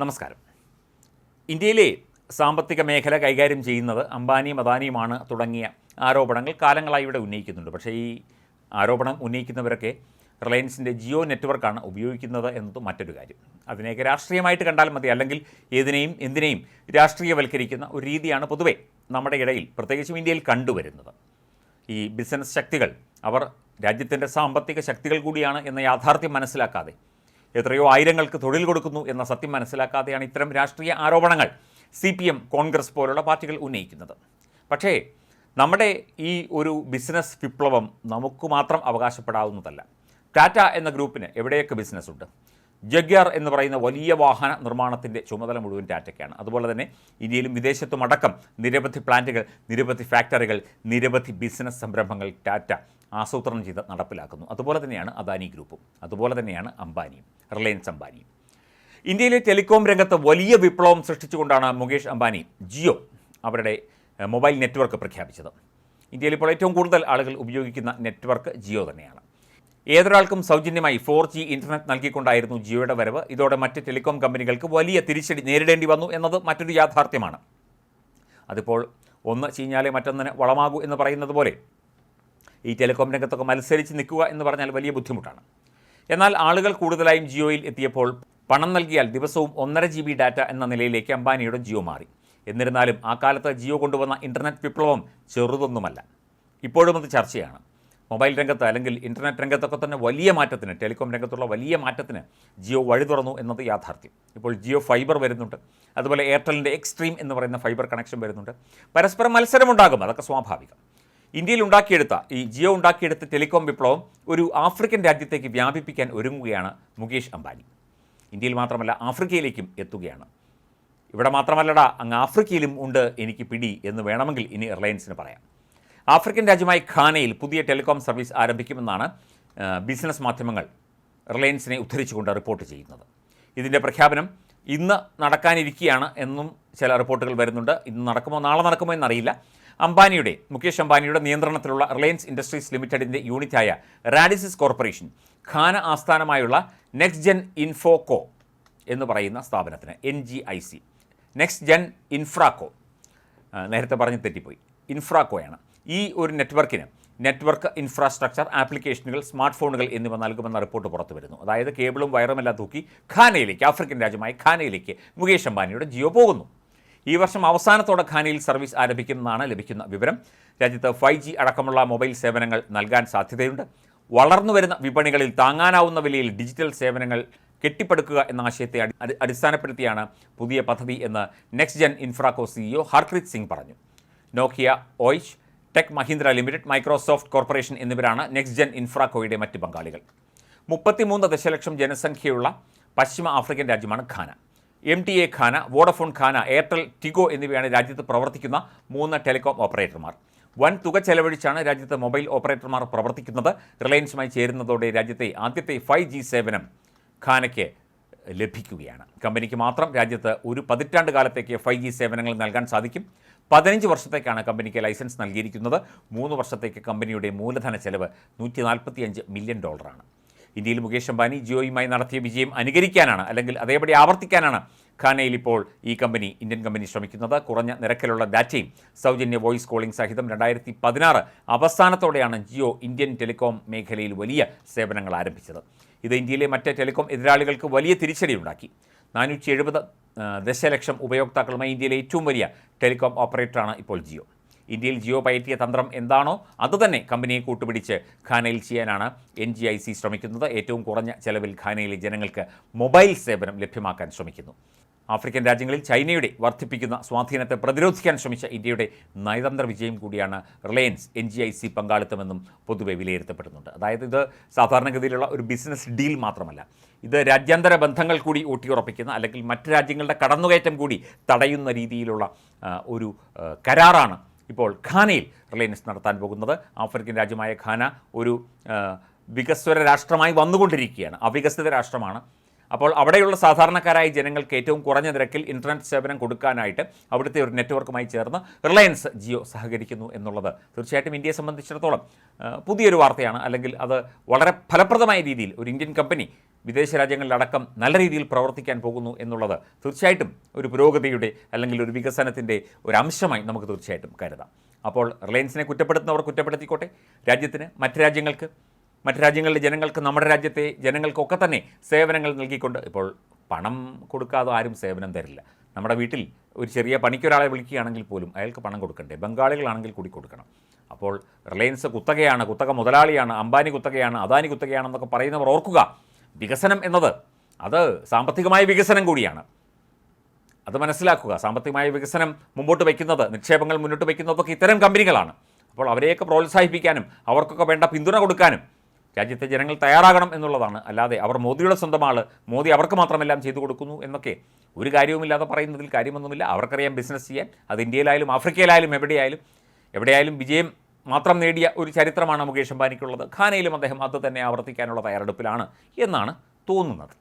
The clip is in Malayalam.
നമസ്കാരം. ഇന്ത്യയിലെ സാമ്പത്തിക മേഖല കൈകാര്യം ചെയ്യുന്നത് അംബാനിയും അദാനിയുമാണ് തുടങ്ങിയ ആരോപണങ്ങൾ കാലങ്ങളായി ഇവിടെ ഉന്നയിക്കുന്നുണ്ട്. പക്ഷേ ഈ ആരോപണം ഉന്നയിക്കുന്നവരൊക്കെ റിലയൻസിന്റെ ജിയോ നെറ്റ്വർക്കാണ് ഉപയോഗിക്കുന്നത് എന്നത് മറ്റൊരു കാര്യം. അതിനെയൊക്കെ രാഷ്ട്രീയമായിട്ട് കണ്ടാൽ മതി. അല്ലെങ്കിൽ ഏതിനെയും എന്തിനേയും രാഷ്ട്രീയവൽക്കരിക്കുന്ന ഒരു രീതിയാണ് പൊതുവേ നമ്മുടെ ഇടയിൽ പ്രത്യേകിച്ചും ഇന്ത്യയിൽ കണ്ടുവരുന്നത്. ഈ ബിസിനസ് ശക്തികൾ അവർ രാജ്യത്തിന്റെ സാമ്പത്തിക ശക്തികൾ കൂടിയാണ് എന്ന യാഥാർത്ഥ്യം മനസ്സിലാക്കാതെ എത്രയോ ആയിരങ്ങൾക്ക് തൊഴിൽ കൊടുക്കുന്നു എന്ന സത്യം മനസ്സിലാക്കാതെയാണ് ഇത്തരം രാഷ്ട്രീയ ആരോപണങ്ങൾ സി പി എം കോൺഗ്രസ് പോലുള്ള പാർട്ടികൾ ഉന്നയിക്കുന്നത്. പക്ഷേ നമ്മുടെ ഈ ഒരു ബിസിനസ് വിപ്ലവം നമുക്ക് മാത്രം അവകാശപ്പെടാവുന്നതല്ല. ടാറ്റ എന്ന ഗ്രൂപ്പിന് എവിടെയൊക്കെ ബിസിനസ് ഉണ്ട് ജഗ്യാർ എന്ന് പറയുന്ന വലിയ വാഹന നിർമ്മാണത്തിന്റെ ചുമതല മുഴുവൻ ടാറ്റയ്ക്കാണ്. അതുപോലെ തന്നെ ഇന്ത്യയിലും വിദേശത്തും അടക്കം നിരവധി പ്ലാന്റുകൾ നിരവധി ഫാക്ടറികൾ നിരവധി ബിസിനസ് സംരംഭങ്ങൾ ടാറ്റ ആസൂത്രണം ചെയ്ത് നടപ്പിലാക്കുന്നു. അതുപോലെ തന്നെയാണ് അദാനി ഗ്രൂപ്പും. അതുപോലെ തന്നെയാണ് അംബാനിയും. റിലയൻസ് അംബാനി. ഇന്ത്യയിലെ ടെലികോം രംഗത്ത് വലിയ വിപ്ലവം സൃഷ്ടിച്ചുകൊണ്ടാണ് മുകേഷ് അംബാനി ജിയോ അവരുടെ മൊബൈൽ നെറ്റ്വർക്ക് പ്രഖ്യാപിച്ചത്. ഇന്ത്യയിൽ ഇപ്പോൾ ഏറ്റവും കൂടുതൽ ആളുകൾ ഉപയോഗിക്കുന്ന നെറ്റ്വർക്ക് ജിയോ തന്നെയാണ്. ഏതൊരാൾക്കും സൗജന്യമായി ഫോർ ജി ഇന്റർനെറ്റ് നൽകിക്കൊണ്ടായിരുന്നു ജിയോയുടെ വരവ്. ഇതോടെ മറ്റ് ടെലികോം കമ്പനികൾക്ക് വലിയ തിരിച്ചടി നേരിടേണ്ടി വന്നു എന്നത് മറ്റൊരു യാഥാർത്ഥ്യമാണ്. അതിപ്പോൾ ഒന്ന് ചീഞ്ഞാലേ മറ്റൊന്നിന് വളമാകൂ എന്ന് പറയുന്നത് പോലെ ഈ ടെലികോം രംഗത്തൊക്കെ മത്സരിച്ച് നിൽക്കുക എന്ന് പറഞ്ഞാൽ വലിയ ബുദ്ധിമുട്ടാണ്. എന്നാൽ ആളുകൾ കൂടുതലായും ജിയോയിൽ എത്തിയപ്പോൾ പണം നൽകിയാൽ ദിവസവും ഒന്നര ജി ബി ഡാറ്റ എന്ന നിലയിലേക്ക് അംബാനിയുടെ ജിയോ മാറി. എന്നിരുന്നാലും ആ കാലത്ത് ജിയോ കൊണ്ടുവന്ന ഇന്റർനെറ്റ് വിപ്ലവം ചെറുതൊന്നുമല്ല. ഇപ്പോഴും അത് ചർച്ചയാണ്. മൊബൈൽ രംഗത്ത് അല്ലെങ്കിൽ ഇന്റർനെറ്റ് രംഗത്തൊക്കെ തന്നെ വലിയ മാറ്റത്തിന് ടെലികോം രംഗത്തുള്ള വലിയ മാറ്റത്തിന് ജിയോ വഴി തുറന്നു എന്നത് യാഥാർത്ഥ്യം. ഇപ്പോൾ ജിയോ ഫൈബർ വരുന്നുണ്ട്. അതുപോലെ എയർടെലിന്റെ എക്സ്ട്രീം എന്ന് പറയുന്ന ഫൈബർ കണക്ഷൻ വരുന്നുണ്ട്. പരസ്പരം മത്സരമുണ്ടാകും. അതൊക്കെ സ്വാഭാവികം. ഇന്ത്യയിൽ ഉണ്ടാക്കിയെടുത്ത ഈ ജിയോ ഉണ്ടാക്കിയെടുത്ത ടെലികോം വിപ്ലവം ഒരു ആഫ്രിക്കൻ രാജ്യത്തേക്ക് വ്യാപിപ്പിക്കാൻ ഒരുങ്ങുകയാണ് മുകേഷ് അംബാനി. ഇന്ത്യയിൽ മാത്രമല്ല ആഫ്രിക്കയിലേക്കും എത്തുകയാണ്. ഇവിടെ മാത്രമല്ലടാ അങ്ങ് ആഫ്രിക്കയിലും ഉണ്ട് എനിക്ക് പിടി എന്ന് വേണമെങ്കിൽ ഇനി റിലയൻസിന് പറയാം. ആഫ്രിക്കൻ രാജ്യമായ ഖാനയിൽ പുതിയ ടെലികോം സർവീസ് ആരംഭിക്കുമെന്നാണ് ബിസിനസ് മാധ്യമങ്ങൾ റിലയൻസിനെ ഉദ്ധരിച്ചുകൊണ്ട് റിപ്പോർട്ട് ചെയ്യുന്നത്. ഇതിന്റെ പ്രഖ്യാപനം ഇന്ന് നടക്കാനിരിക്കുകയാണ് എന്നും ചില റിപ്പോർട്ടുകൾ വരുന്നുണ്ട്. ഇന്ന് നടക്കുമോ നാളെ നടക്കുമോ എന്നറിയില്ല. അംബാനിയുടെ മുകേഷ് അംബാനിയുടെ നിയന്ത്രണത്തിലുള്ള റിലയൻസ് ഇൻഡസ്ട്രീസ് ലിമിറ്റഡിന്റെ യൂണിറ്റായ റാഡിസിസ് കോർപ്പറേഷൻ ഖാന ആസ്ഥാനമായുള്ള നെക്സ്റ്റ് ജെൻ ഇൻഫോകോ എന്ന് പറയുന്ന സ്ഥാപനത്തിന് N G I C. Next Gen Infraco നേരത്തെ പറഞ്ഞ് തെറ്റിപ്പോയി. ഇൻഫ്രാക്കോയാണ് ഈ ഒരു നെറ്റ്വർക്കിന് നെറ്റ്വർക്ക് ഇൻഫ്രാസ്ട്രക്ചർ ആപ്ലിക്കേഷനുകൾ സ്മാർട്ട് ഫോണുകൾ എന്നിവ നൽകുമെന്ന റിപ്പോർട്ട് പുറത്തു വരുന്നു. അതായത് കേബിളും വയറുമെല്ലാം തൂക്കി ഖാനയിലേക്ക് ആഫ്രിക്കൻ രാജ്യമായ ഖാനയിലേക്ക് മുകേഷ് അംബാനിയുടെ ജിയോ പോകുന്നു. ഈ വർഷം അവസാനത്തോടെ ഖാനയിൽ സർവീസ് ആരംഭിക്കുമെന്നാണ് ലഭിക്കുന്ന വിവരം. രാജ്യത്ത് ഫൈവ് ജി അടക്കമുള്ള മൊബൈൽ സേവനങ്ങൾ നൽകാൻ സാധ്യതയുണ്ട്. വളർന്നു വരുന്ന വിപണികളിൽ താങ്ങാനാവുന്ന വിലയിൽ ഡിജിറ്റൽ സേവനങ്ങൾ കെട്ടിപ്പടുക്കുക എന്ന ആശയത്തെ അടി- അടി- അടിസ്ഥാനപ്പെടുത്തിയാണ് പുതിയ പദ്ധതി എന്ന് Next Gen Infraco CEO Harpreet Singh പറഞ്ഞു. Nokia ഓയിഷ് Tech Mahindra limited Microsoft corporation എന്നിവരാണ് നെക്സ്റ്റ് ജെൻ ഇൻഫ്രാകോയുടെ മറ്റ് പങ്കാളികൾ. മുപ്പത്തിമൂന്ന് ദശലക്ഷം ജനസംഖ്യയുള്ള പശ്ചിമ ആഫ്രിക്കൻ രാജ്യമാണ് Ghana. M T A Ghana Vodafone Ghana Airtel Tigo എന്നിവയാണ് രാജ്യത്ത് പ്രവർത്തിക്കുന്ന മൂന്ന് ടെലികോം ഓപ്പറേറ്റർമാർ. വൻ തുക ചെലവഴിച്ചാണ് രാജ്യത്തെ മൊബൈൽ ഓപ്പറേറ്റർമാർ പ്രവർത്തിക്കുന്നത്. റിലയൻസുമായി ചേരുന്നതോടെ രാജ്യത്തെ ആദ്യത്തെ ഫൈവ് ജി സേവനം ഖാനയ്ക്ക് ലഭിക്കുകയാണ്. കമ്പനിക്ക് മാത്രം രാജ്യത്ത് ഒരു പതിറ്റാണ്ട് കാലത്തേക്ക് ഫൈവ് ജി സേവനങ്ങൾ നൽകാൻ സാധിക്കും. പതിനഞ്ച് വർഷത്തേക്കാണ് കമ്പനിക്ക് ലൈസൻസ് നൽകിയിരിക്കുന്നത്. മൂന്ന് വർഷത്തേക്ക് കമ്പനിയുടെ മൂലധന ചെലവ് നൂറ്റി മില്യൺ ഡോളറാണ്. ഇന്ത്യയിൽ മുകേഷ് അംബാനി ജിയോയുമായി നടത്തിയ വിജയം അനുകരിക്കാനാണ് അല്ലെങ്കിൽ അതേപടി ആവർത്തിക്കാനാണ് ഖാനയിൽ ഇപ്പോൾ ഈ കമ്പനി ഇന്ത്യൻ കമ്പനി ശ്രമിക്കുന്നത്. കുറഞ്ഞ നിരക്കിലുള്ള ഡാറ്റയും സൗജന്യ വോയിസ് കോളിംഗ് സഹിതം രണ്ടായിരത്തി പതിനാറ് അവസാനത്തോടെയാണ് ജിയോ ഇന്ത്യൻ ടെലികോം മേഖലയിൽ വലിയ സേവനങ്ങൾ ആരംഭിച്ചത്. ഇത് ഇന്ത്യയിലെ മറ്റ് ടെലികോം എതിരാളികൾക്ക് വലിയ തിരിച്ചടിയുണ്ടാക്കി നാനൂറ്റി എഴുപത് ദശലക്ഷം ഉപയോക്താക്കളുമായി ഇന്ത്യയിലെ ഏറ്റവും വലിയ ടെലികോം ഓപ്പറേറ്ററാണ് ഇപ്പോൾ ജിയോ. ഇന്ത്യയിൽ ജിയോ പയറ്റിയ തന്ത്രം എന്താണോ അതുതന്നെ കമ്പനിയെ കൂട്ടുപിടിച്ച് ഖാനയിൽ ചെയ്യാനാണ് എൻ ജി ഐ സി ശ്രമിക്കുന്നത്. ഏറ്റവും കുറഞ്ഞ ചെലവിൽ ഖാനയിലെ ജനങ്ങൾക്ക് മൊബൈൽ സേവനം ലഭ്യമാക്കാൻ ശ്രമിക്കുന്നു. ആഫ്രിക്കൻ രാജ്യങ്ങളിൽ ചൈനയുടെ വർദ്ധിപ്പിക്കുന്ന സ്വാധീനത്തെ പ്രതിരോധിക്കാൻ ശ്രമിച്ച ഇന്ത്യയുടെ നയതന്ത്ര വിജയം കൂടിയാണ് Reliance N G I C പങ്കാളിത്തമെന്നും പൊതുവെ വിലയിരുത്തപ്പെടുന്നുണ്ട്. അതായത് ഇത് സാധാരണഗതിയിലുള്ള ഒരു ബിസിനസ് ഡീൽ മാത്രമല്ല. ഇത് രാജ്യാന്തര ബന്ധങ്ങൾ കൂടി ഊട്ടിയുറപ്പിക്കുന്ന അല്ലെങ്കിൽ മറ്റ് രാജ്യങ്ങളുടെ കടന്നുകയറ്റം കൂടി തടയുന്ന രീതിയിലുള്ള ഒരു കരാറാണ് ഇപ്പോൾ ഖാനയിൽ റിലയൻസ് നടത്താൻ പോകുന്നത്. ആഫ്രിക്കൻ രാജ്യമായ ഖാന ഒരു വികസ്വര രാഷ്ട്രമായി വന്നുകൊണ്ടിരിക്കുകയാണ്. അവികസിത രാഷ്ട്രമാണ്. അപ്പോൾ അവിടെയുള്ള സാധാരണക്കാരായ ജനങ്ങൾക്ക് ഏറ്റവും കുറഞ്ഞ നിരക്കിൽ ഇന്റർനെറ്റ് സേവനം കൊടുക്കാനായിട്ട് അവിടുത്തെ ഒരു നെറ്റ്വർക്കുമായി ചേർന്ന് റിലയൻസ് ജിയോ സഹകരിക്കുന്നു എന്നുള്ളത് തീർച്ചയായിട്ടും ഇന്ത്യയെ സംബന്ധിച്ചിടത്തോളം പുതിയൊരു വാർത്തയാണ്. അല്ലെങ്കിൽ അത് വളരെ ഫലപ്രദമായ രീതിയിൽ ഒരു ഇന്ത്യൻ കമ്പനി വിദേശ രാജ്യങ്ങളിലടക്കം നല്ല രീതിയിൽ പ്രവർത്തിക്കാൻ പോകുന്നു എന്നുള്ളത് തീർച്ചയായിട്ടും ഒരു പുരോഗതിയുടെ അല്ലെങ്കിൽ ഒരു വികസനത്തിന്റെ ഒരു അംശമായി നമുക്ക് തീർച്ചയായിട്ടും കരുതാം. അപ്പോൾ റിലയൻസിനെ കുറ്റപ്പെടുത്തുന്നവർ കുറ്റപ്പെടുത്തിക്കോട്ടെ? രാജ്യത്തിന് മറ്റ് രാജ്യങ്ങൾക്ക് മറ്റ് രാജ്യങ്ങളിലെ ജനങ്ങൾക്ക് നമ്മുടെ രാജ്യത്തെ ജനങ്ങൾക്കൊക്കെ തന്നെ സേവനങ്ങൾ നൽകിക്കൊണ്ട് ഇപ്പോൾ പണം കൊടുക്കാതെ ആരും സേവനം തരില്ല. നമ്മുടെ വീട്ടിൽ ഒരു ചെറിയ പണിക്കൊരാളെ വിളിക്കുകയാണെങ്കിൽ പോലും അയാൾക്ക് പണം കൊടുക്കണ്ടേ? ബംഗാളികളാണെങ്കിൽ കൂടി കൊടുക്കണം. അപ്പോൾ റിലയൻസ് കുത്തകയാണ് കുത്തക മുതലാളിയാണ് അംബാനി കുത്തകയാണ് അദാനി കുത്തകയാണെന്നൊക്കെ പറയുന്നവർ ഓർക്കുക. വികസനം എന്നത് അത് സാമ്പത്തികമായ വികസനം കൂടിയാണ്. അത് മനസ്സിലാക്കുക. സാമ്പത്തികമായ വികസനം മുമ്പോട്ട് വയ്ക്കുന്നത് നിക്ഷേപങ്ങൾ മുന്നോട്ട് വയ്ക്കുന്നതൊക്കെ ഇത്തരം കമ്പനികളാണ്. അപ്പോൾ അവരെയൊക്കെ പ്രോത്സാഹിപ്പിക്കാനും അവർക്കൊക്കെ വേണ്ട പിന്തുണ കൊടുക്കാനും രാജ്യത്തെ ജനങ്ങൾ തയ്യാറാകണം എന്നുള്ളതാണ്. അല്ലാതെ അവർ മോദിയുടെ സ്വന്തം ആൾ മോദി അവർക്ക് മാത്രമെല്ലാം ചെയ്തു കൊടുക്കുന്നു എന്നൊക്കെ ഒരു കാര്യവുമില്ലാതെ പറയുന്നതിൽ കാര്യമൊന്നുമില്ല. അവർക്കറിയാം ബിസിനസ് ചെയ്യാൻ അത് ഇന്ത്യയിലായാലും ആഫ്രിക്കയിലായാലും എവിടെയായാലും എവിടെയായാലും വിജയം മാത്രം നേടിയ ഒരു ചരിത്രമാണ് മുകേഷ് അംബാനിക്കുള്ളത്. ഖാനയിലും അദ്ദേഹം അത് തന്നെ ആവർത്തിക്കാനുള്ള തയ്യാറെടുപ്പിലാണ് എന്നാണ് തോന്നുന്നത്.